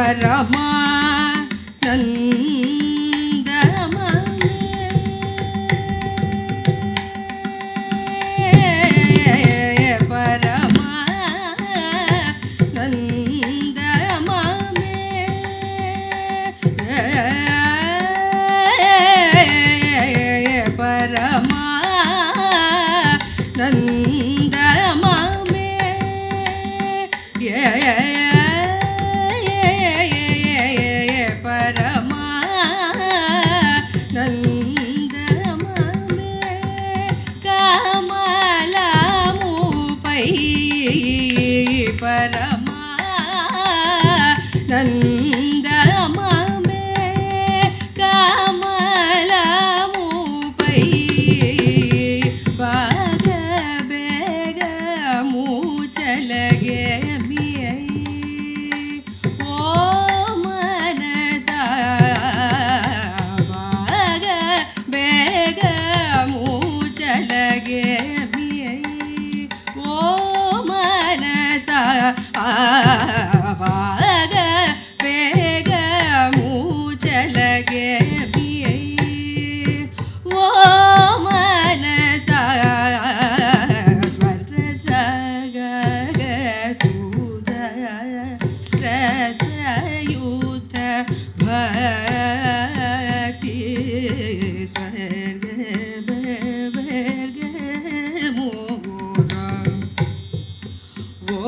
Paramananda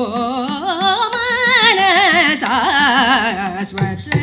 Oh, my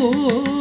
Oh.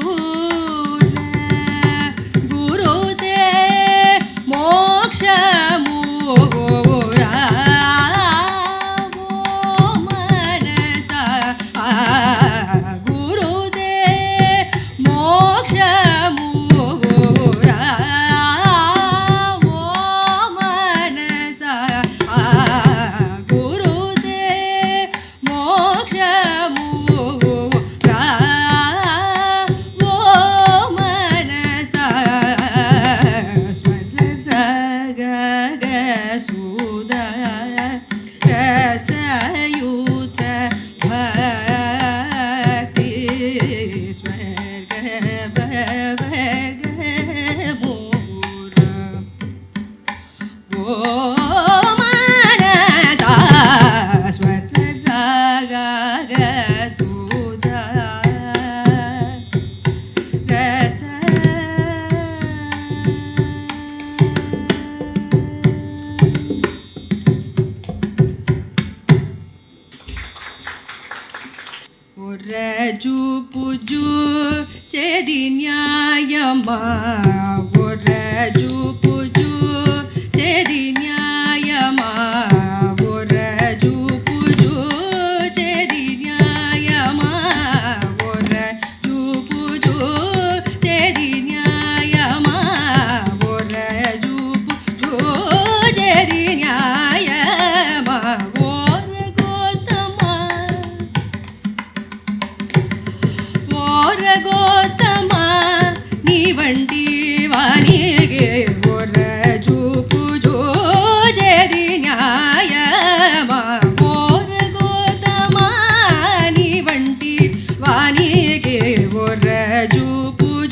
Oh.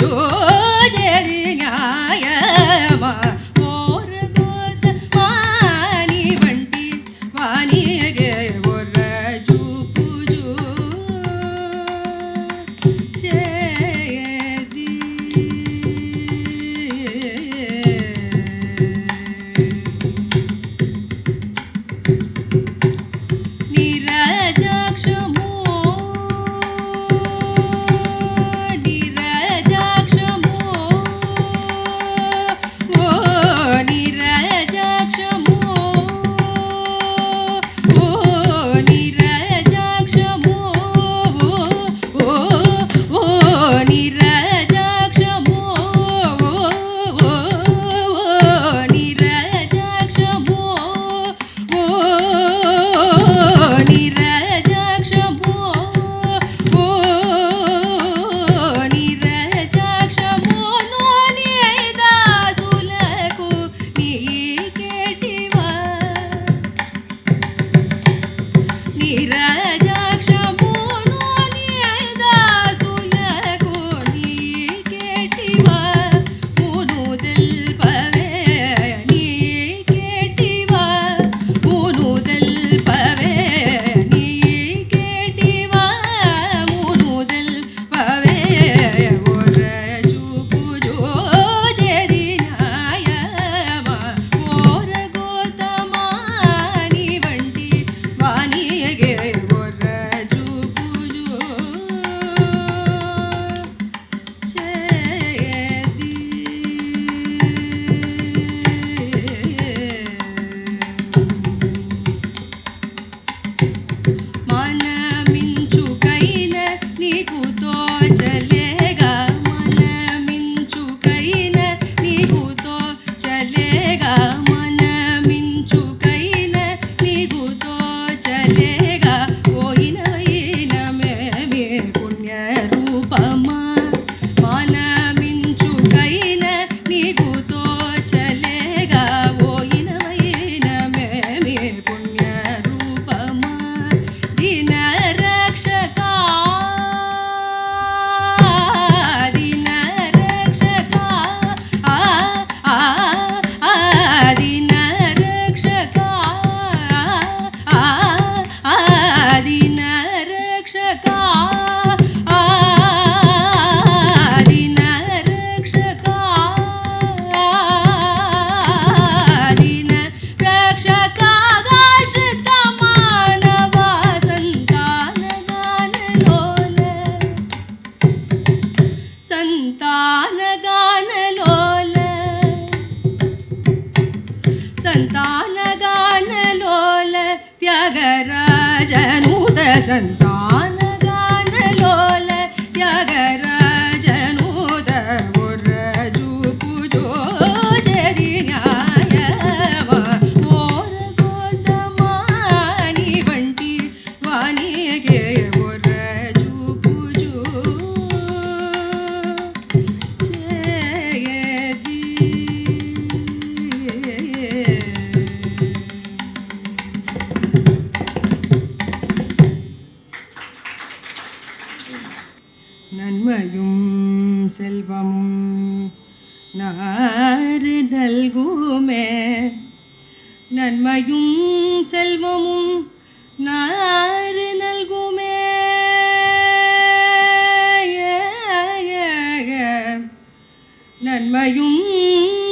जो ஈர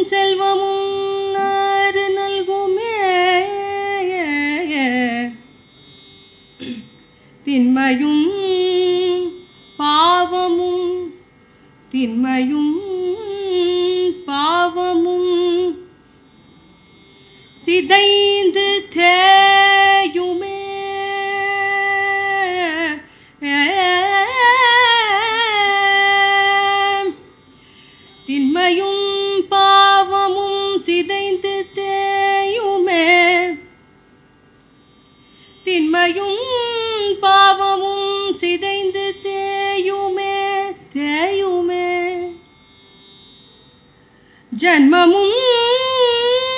സെൽവമും നാര് നൽകുമേ. തിന്മയും പാവമും തിന്മയും പാവമും. സിതൈ திண்மையும் பாவமும் சிதைந்து தேயுமே தேயுமே. ஜன்மமும்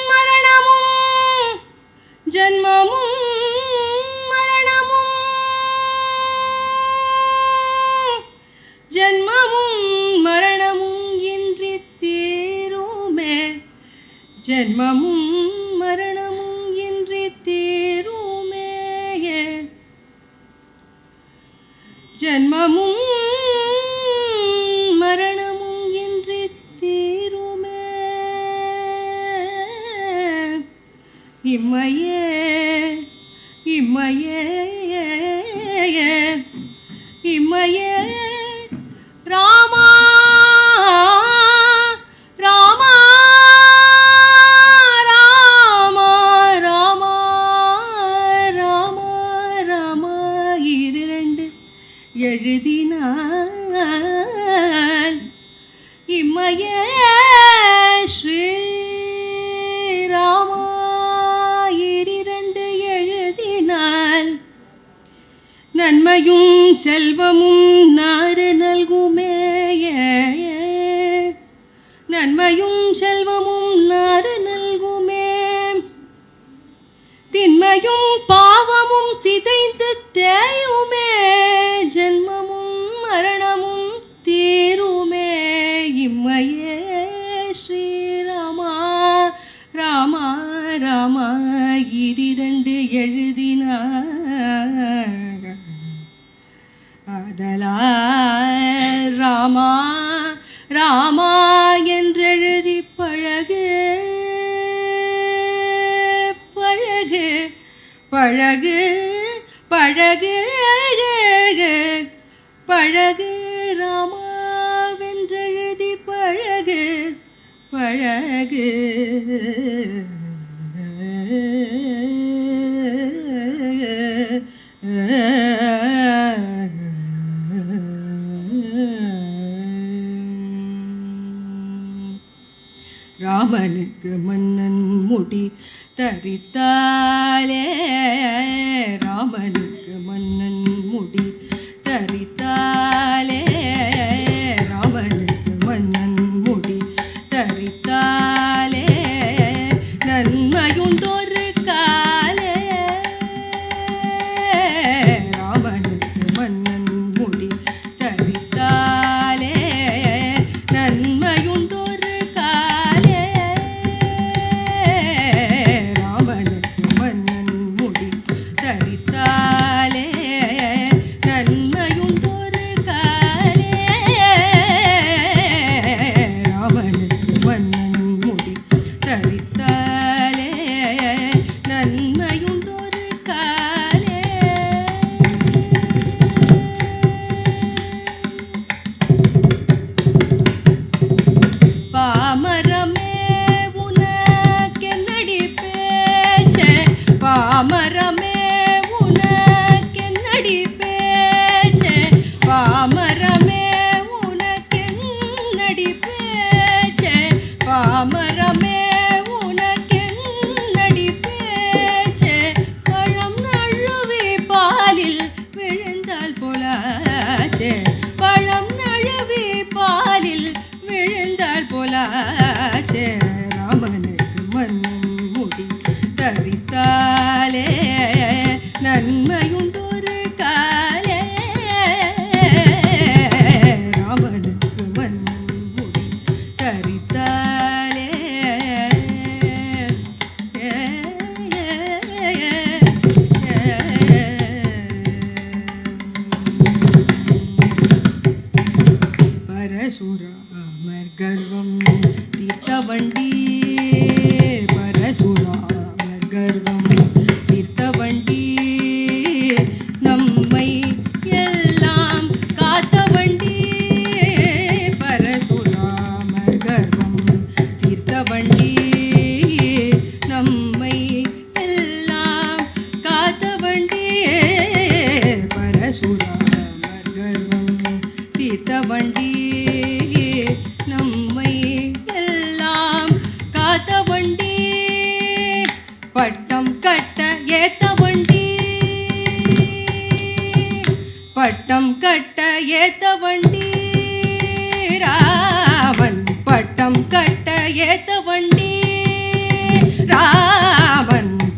மரணமும் ஜன்மமும் மரணமும். ஜன்மமும் மரணமும் இன்றி தீருமே ஜென்மமும் ஜன்மமும் செல்வமும் நாறு நல்குமே நன்மையும் செல்வமும் நாறு நல்குமே. திண்மையும் பாவமும் சிதைந்து தேயுமே ஜென்மமும் மரணமும் தீருமே. இம்மையே ஸ்ரீராமா ராமா ராமா இரண்டு எழுதினார். ஆதலால் ராமா ராமா என்றெழுதி பழகு பழகு பழகு பழகு பழகு ராமாவென்றெழுதி பழகு பழகு. ராமனுக்கு மன்னன் முடி தரித்தாலே ராமனுக்கு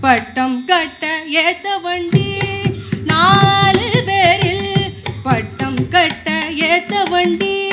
பட்டம் கட்ட ஏத்த வண்டி. நாலு பேரில் பட்டம் கட்ட ஏத்த வண்டி.